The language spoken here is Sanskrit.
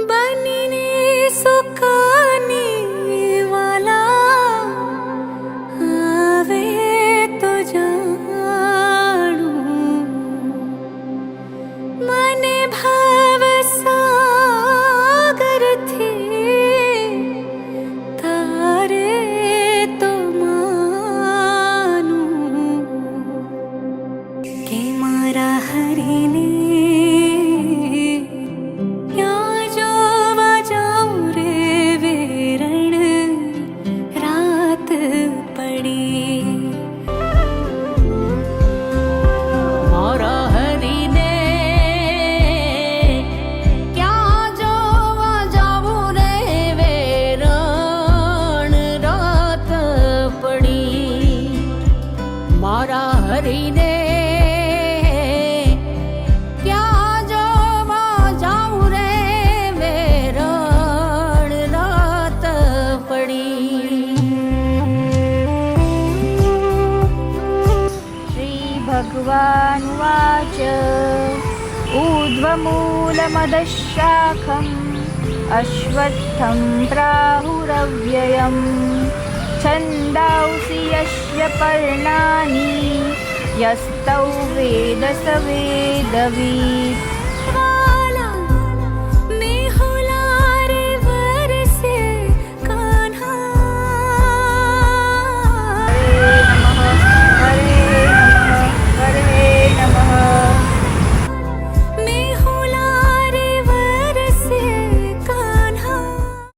बनने सुखाने वाला तो भाव सागर तो मारा हरिने હરીને ક્યાં જોવા જાવું રે વેરણ રાત પડી श्रीभगवानुवाच ऊर्ध्वमूलमदशाखम् अश्वत्थं प्राहुरव्ययम् छन्दांसि यस्य पर्णानि यस्तौ वेद स वेदवीत्